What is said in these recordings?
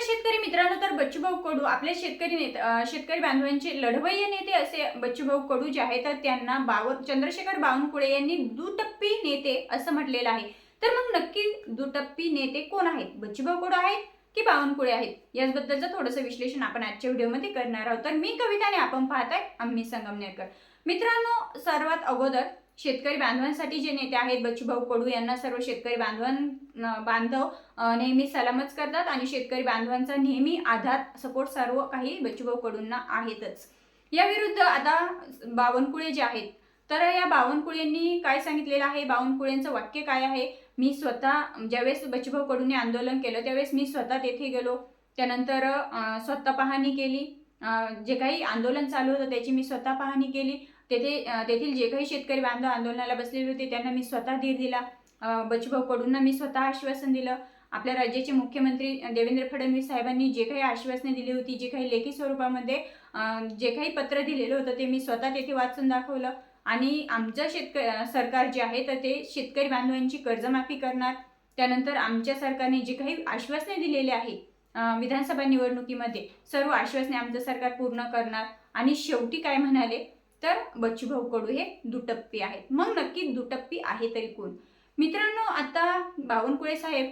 शेतकरी मित्रांनो तर बच्चूभाऊ कडू आपले शेतकरी नेते शेतकरी बांधवांचे लढवय्य नेते असे बच्चूभाऊ कडू जे आहेत तर त्यांना बावन चंद्रशेखर बावनकुळे यांनी दुटप्पी नेते असं म्हटलेलं आहे. तर मग नक्की दुटप्पी नेते कोण आहेत? बच्चूभाऊ कडू आहेत की बावनकुळे आहेत? याचबद्दलचं थोडंसं विश्लेषण आपण आजच्या व्हिडिओमध्ये करणार आहोत. तर मी कविता आणि आपण पाहताय आम्ही संगमनेरकर. मित्रांनो सर्वात अगोदर शेतकरी बांधवांसाठी जे नेते आहेत बच्चूभाऊ कडू यांना सर्व शेतकरी बांधवां बांधव नेहमी सलामच करतात आणि शेतकरी बांधवांचा नेहमी आधार सपोर्ट सर्व काही बच्चूभाऊ कडूंना आहेतच. या विरुद्ध आता बावनकुळे जे आहेत तर या बावनकुळेंनी काय सांगितलेलं आहे? बावनकुळेंचं वाक्य काय आहे? मी स्वतः ज्यावेळेस बच्चूभाऊ कडूने आंदोलन केलं त्यावेळेस मी स्वतः तेथे गेलो. त्यानंतर स्वतः पाहणी केली. जे काही आंदोलन चालू होतं त्याची मी स्वतः पाहणी केली. तेथे तेथील जे काही शेतकरी बांधव आंदोलनाला बसलेले होते त्यांना मी स्वतः धीर दिला. अं, कडूंना मी स्वतः आश्वासन दिलं. आपल्या राज्याचे मुख्यमंत्री देवेंद्र फडणवीस साहेबांनी जे काही आश्वासने दिली होती जे काही लेखी स्वरूपामध्ये जे काही पत्र दिलेलं होतं ते मी स्वतः तेथे वाचून दाखवलं. आणि आमचं शेतक सरकार जे आहे तर ते शेतकरी बांधवांची कर्जमाफी करणार. त्यानंतर आमच्या सरकारने जे काही आश्वासने दिलेले आहे विधानसभा निवडणुकीमध्ये सर्व आश्वासने आमचं सरकार पूर्ण करणार. आणि शेवटी काय म्हणाले? तर बच्चूभाऊ कडू हे दुटप्पी आहेत. मग नक्की दुटप्पी आहे तरी कोण? मित्रांनो आता बावनकुळे साहेब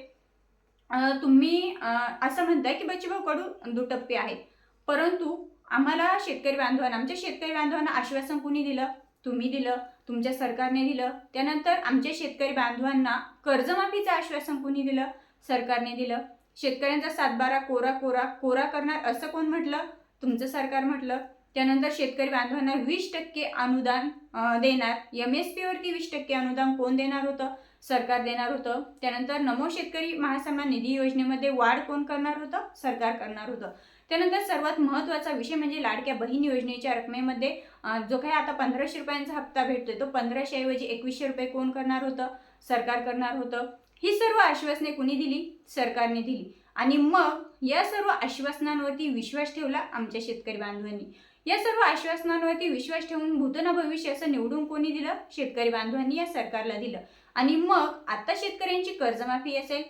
तुम्ही असं म्हणताय की बच्चूभाऊ कडू दुटप्पी आहेत. परंतु आम्हाला शेतकरी बांधवांना आमच्या शेतकरी बांधवांना आश्वासन कुणी दिलं? तुम्ही दिलं तुमच्या सरकारने दिलं. त्यानंतर आमच्या शेतकरी बांधवांना कर्जमाफीचं आश्वासन कुणी दिलं? सरकारने दिलं. शेतकऱ्यांचा सातबारा कोरा कोरा कोरा करणार असं कोण म्हटलं? तुमचं सरकार म्हटलं. त्यानंतर शेतकरी बांधवांना वीस टक्के अनुदान देणार. एम एस पीवरती वीस टक्के अनुदान कोण देणार होतं? सरकार देणार होतं. त्यानंतर नमो शेतकरी महासन्मान निधी योजनेमध्ये वाढ कोण करणार होतं? सरकार करणार होतं. त्यानंतर सर्वात महत्त्वाचा विषय म्हणजे लाडक्या बहीण योजनेच्या रकमेमध्ये जो काही आता पंधराशे रुपयांचा हप्ता भेटतोय तो पंधराशे ऐवजी एकवीसशे रुपये कोण करणार होतं? सरकार करणार होतं. ही सर्व आश्वासने कुणी दिली? सरकारने दिली. आणि मग या सर्व आश्वासनांवरती विश्वास ठेवला आमच्या शेतकरी बांधवांनी. या सर्व आश्वासनांवरती विश्वास ठेवून भूतन भविष्य असं निवडून कोणी दिलं? शेतकरी बांधवांनी या सरकारला दिलं. आणि मग आता शेतकऱ्यांची कर्जमाफी असेल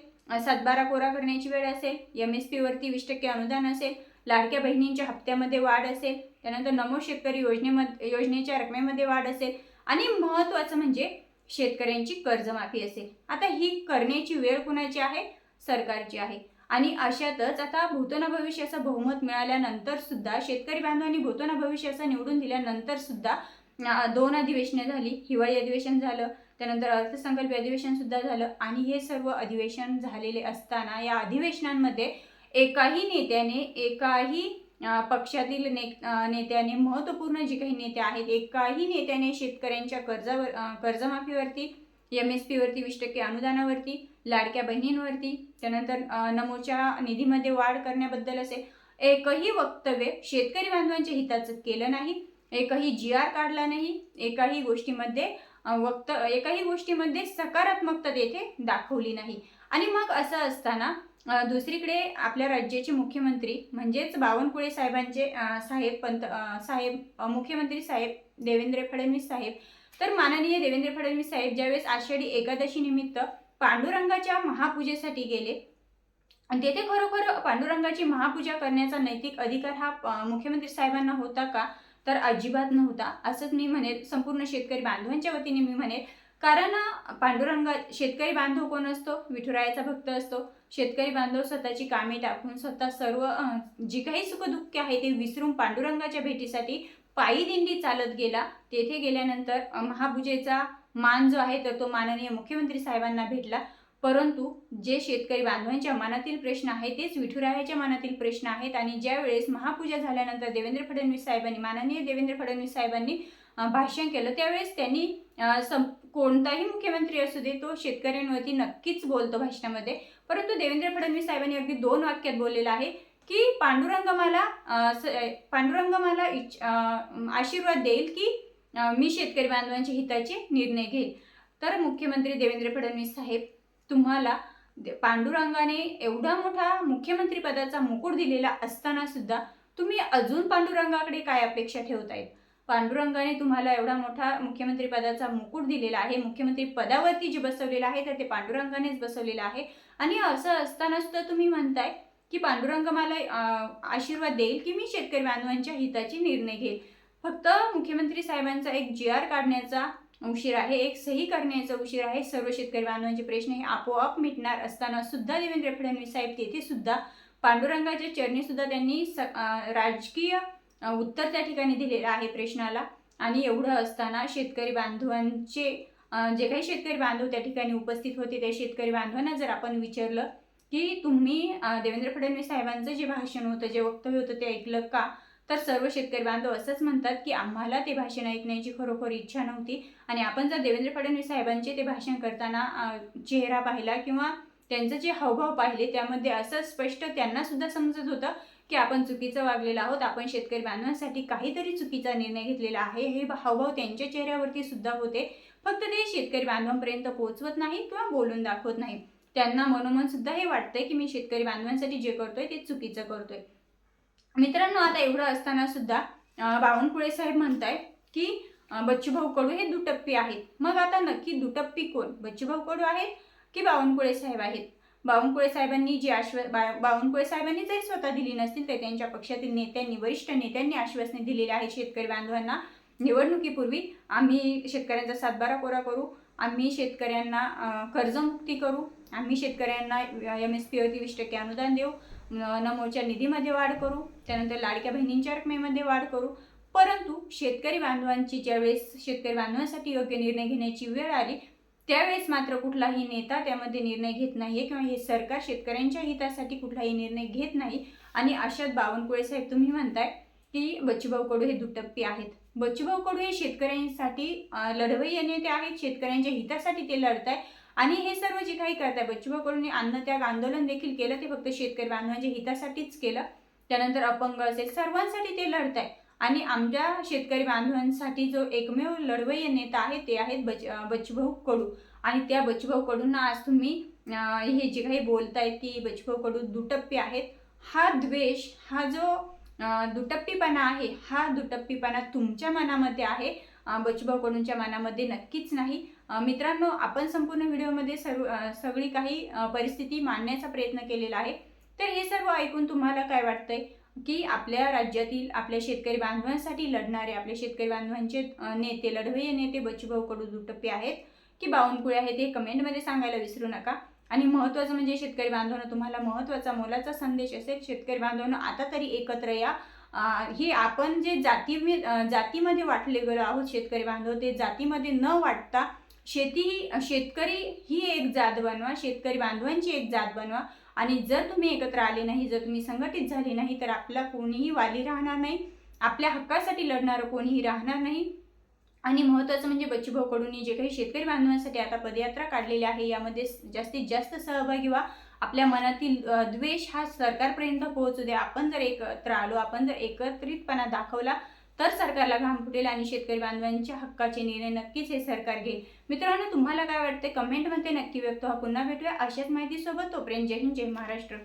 सातबारा कोरा करण्याची वेळ असेल एम एस पीवरती वीस टक्के अनुदान असेल लाडक्या बहिणींच्या हप्त्यामध्ये वाढ असेल त्यानंतर नमो शेतकरी योजनेमध्ये योजनेच्या रकमेमध्ये वाढ असेल आणि महत्त्वाचं म्हणजे शेतकऱ्यांची कर्जमाफी असेल. आता ही करण्याची वेळ कुणाची आहे? सरकारची आहे. आणि अशातच आता भूतना भविष्याचं बहुमत मिळाल्यानंतर सुद्धा शेतकरी बांधवांनी भूतना भविष्याचा निवडून दिल्यानंतर सुद्धा दोन अधिवेशने झाली. हिवाळी अधिवेशन झालं त्यानंतर अर्थसंकल्प अधिवेशन सुद्धा झालं आणि हे सर्व अधिवेशन झालेले असताना या अधिवेशनांमध्ये एकाही नेत्याने एकाही पक्षातील ने नेत्याने महत्त्वपूर्ण जे काही नेते आहेत एकाही नेत्याने शेतकऱ्यांच्या कर्जावर कर्जमाफीवरती एम एस पीवरती वीस टक्के अनुदानावरती लाडक्या बहिणींवरती त्यानंतर नमोच्या निधीमध्ये वाढ करण्याबद्दल असे एकही वक्तव्य शेतकरी बांधवांच्या हिताचं केलं नाही एकही जी आर काढला नाही एकाही गोष्टीमध्ये वक्त एकाही गोष्टीमध्ये सकारात्मकता तेथे दाखवली नाही. आणि मग असं असताना दुसरीकडे आपल्या राज्याचे मुख्यमंत्री म्हणजेच बावनकुळे साहेबांचे साहेब पंत साहेब मुख्यमंत्री साहेब देवेंद्र फडणवीस साहेब तर माननीय देवेंद्र फडणवीस साहेब ज्यावेळेस आषाढी एकादशी निमित्त पांडुरंगाच्या महापूजेसाठी गेले आणि तेथे खरोखर पांडुरंगाची महापूजा करण्याचा नैतिक अधिकार हा मुख्यमंत्री साहेबांना होता का? तर अजिबात नव्हता असंच मी म्हणेल. संपूर्ण शेतकरी बांधवांच्या वतीने मी म्हणेल. कारण पांडुरंगा शेतकरी बांधव कोण असतो? विठुरायाचा भक्त असतो. शेतकरी बांधव स्वतःची कामे टाकून स्वतः सर्व जी काही सुखदुःख आहे ते विसरून पांडुरंगाच्या भेटीसाठी पायी दिंडी चालत गेला. तेथे गेल्यानंतर अं, महापूजेचा मान जो आहे तर तो माननीय मुख्यमंत्री साहेबांना भेटला. परंतु जे शेतकरी बांधवांच्या मनातील प्रश्न आहे तेच विठुरायाच्या मनातील प्रश्न आहेत. आणि ज्यावेळेस महापूजा झाल्यानंतर देवेंद्र फडणवीस साहेबांनी माननीय देवेंद्र फडणवीस साहेबांनी भाषण केलं त्यावेळेस त्यांनी सं कोणताही मुख्यमंत्री असू दे तो शेतकऱ्यांवरती नक्कीच बोलतो भाषणामध्ये. परंतु देवेंद्र फडणवीस साहेबांनी अगदी दोन वाक्यात बोललेलं आहे. की पांडुरंग मला अं, पांडुरंग मला इच्छ- आशीर्वाद देईल की मी शेतकरी बांधवांच्या हिताचे निर्णय घेईल. तर मुख्यमंत्री देवेंद्र फडणवीस साहेब तुम्हाला पांडुरंगाने एवढा मोठा मुख्यमंत्री पदाचा मुकुट दिलेला असताना सुद्धा तुम्ही अजून पांडुरंगाकडे काय अपेक्षा ठेवतायत? पांडुरंगाने तुम्हाला एवढा मोठा मुख्यमंत्री पदाचा मुकुट दिलेला आहे मुख्यमंत्री पदावरती जे बसवलेलं आहे तर ते पांडुरंगानेच बसवलेलं आहे. आणि असं असताना सुद्धा तुम्ही म्हणताय की पांडुरंग मला आशीर्वाद देईल की मी शेतकरी बांधवांच्या हिताचे निर्णय घेईल. फक्त मुख्यमंत्री साहेबांचा एक जी आर काढण्याचा उशीर आहे एक सही करण्याचा उशीर आहे. सर्व शेतकरी बांधवांचे प्रश्न हे आपोआप मिटणार असताना सुद्धा देवेंद्र फडणवीस साहेब तेथे सुद्धा पांडुरंगाच्या चरणी सुद्धा त्यांनी स राजकीय उत्तर त्या ठिकाणी दिलेलं आहे प्रश्नाला. आणि एवढं असताना शेतकरी बांधवांचे जे काही शेतकरी बांधव त्या ठिकाणी उपस्थित होते त्या शेतकरी बांधवांना जर आपण विचारलं की तुम्ही देवेंद्र फडणवीस साहेबांचं जे भाषण होतं जे वक्तव्य होतं ते ऐकलं का? तर सर्व शेतकरी बांधव असंच म्हणतात की आम्हाला ते भाषण ऐकण्याची खरोखर इच्छा नव्हती. आणि आपण जर देवेंद्र फडणवीस साहेबांचे ते भाषण करताना चेहरा पाहिला किंवा त्यांचं जे हावभाव पाहिले त्यामध्ये असं स्पष्ट त्यांना सुद्धा समजत होतं की आपण चुकीचं वागलेलं आहोत आपण शेतकरी बांधवांसाठी काहीतरी चुकीचा निर्णय घेतलेला आहे. हे हावभाव त्यांच्या चेहऱ्यावरती सुद्धा होते. फक्त ते शेतकरी बांधवांपर्यंत पोहोचवत नाही किंवा बोलून दाखवत नाही त्यांना मनोमन सुद्धा हे वाटतंय की मी शेतकरी बांधवांसाठी जे करतोय ते चुकीचं करतोय. मित्रांनो आता एवढं असताना सुद्धा बावनकुळे साहेब म्हणताय की बच्चूभाऊ कडू हे दुटप्पी आहेत. मग आता नक्की दुटप्पी कोण? बच्चूभाऊ कडू आहेत की बावनकुळे साहेब आहेत? बावनकुळे साहेबांनी जी आश्व बा बावनकुळे साहेबांनी जरी स्वतः दिली नसतील तर त्यांच्या पक्षातील नेत्यांनी वरिष्ठ नेत्यांनी आश्वासने दिलेली आहेत शेतकरी बांधवांना. निवडणुकीपूर्वी आम्ही शेतकऱ्यांचा सातबारा कोरा करू. आम्ही शेतकऱ्यांना कर्जमुक्ती करू. आम्ही शेतकऱ्यांना एम एस पीवरती वीस टक्के अनुदान देऊ. न- नमोच्या निधीमध्ये वाढ करू. त्यानंतर लाडक्या बहिणींच्या रकमेमध्ये वाढ करू. परंतु शेतकरी बांधवांची ज्यावेळेस शेतकरी बांधवांसाठी योग्य निर्णय घेण्याची वेळ आली त्यावेळेस मात्र कुठलाही नेता त्यामध्ये निर्णय घेत नाही किंवा हे सरकार शेतकऱ्यांच्या हितासाठी कुठलाही निर्णय घेत नाही. आणि अशात बावनकुळे साहेब तुम्ही म्हणताय की बच्चूभाऊ कडू हे दुटप्पी आहेत. बच्चूभाऊ कडू हे शेतकऱ्यांसाठी लढवई लढवय्ये नेते आहेत शेतकऱ्यांच्या हितासाठी ते लढत आहे आणि हे सर्व जे काही करत आहे बच्चूभाऊ अन्न अन्नत्याग आंदोलन देखील केलं ते फक्त शेतकरी बांधवांच्या हितासाठीच केलं. त्यानंतर अपंग असेल सर्वांसाठी ते लढत आहे आणि आमच्या शेतकरी बांधवांसाठी जो एकमेव लढवई नेता आहे ते आहेत बच अं, बच्चूभाऊ कडू आणि त्या बच्चूभाऊ कडूंना आज तुम्ही हे जे काही बोलतायत की बच्चूभाऊ कडू दुटप्पे आहेत. हा द्वेष हा जो दुटप्पीपणा आहे हा दुटप्पीपणा तुमच्या मनामध्ये आहे. अं, कडूंच्या मनामध्ये नक्कीच नाही. मित्रांनो आपण संपूर्ण व्हिडिओमध्ये सर्व सगळी काही परिस्थिती मांडण्याचा प्रयत्न केलेला आहे. तर हे सर्व ऐकून तुम्हाला काय वाटतंय? की आपल्या राज्यातील आपल्या शेतकरी बांधवांसाठी लढणारे आपल्या शेतकरी बांधवांचे नेते लढवय्ये नेते बच्चूभाऊ कडू दुटप्पे आहेत? की बावनकुळे आहेत हे कमेंटमध्ये सांगायला विसरू नका. आणि महत्त्वाचं म्हणजे शेतकरी बांधवांना तुम्हाला महत्त्वाचा मोलाचा संदेश असेल शेतकरी बांधवांना आता तरी एकत्र या. हे आपण जे जाती जातीमध्ये वाटले गेलो आहोत शेतकरी बांधव ते जातीमध्ये न वाटता शेती ही शेतकरी ही एक जात बनवा शेतकरी बांधवांची एक जात बनवा. आणि जर तुम्ही एकत्र आले नाही जर तुम्ही संघटित झाले नाही तर आपला कोणीही वाली राहणार नाही. आपल्या हक्कासाठी लढणारं कोणीही राहणार नाही. आणि महत्त्वाचं म्हणजे बच्चूभाऊ जे काही शेतकरी बांधवांसाठी आता पदयात्रा काढलेली आहे यामध्ये जास्तीत जास्त सहभागी व्हा. आपल्या मनातील द्वेष हा सरकारपर्यंत पोहोचू द्या. आपण जर एकत्र आलो आपण जर एकत्रितपणा दाखवला तर सरकारला घाम फुटेल आणि शेतकरी बांधवांच्या हक्काचे निर्णय नक्कीच हे सरकार घेईल. मित्रांनो तुम्हाला काय वाटते कमेंटमध्ये नक्की व्यक्त हा पुन्हा भेटूया अशाच माहितीसोबत. तोपर्यंत जय हिंद जय महाराष्ट्र.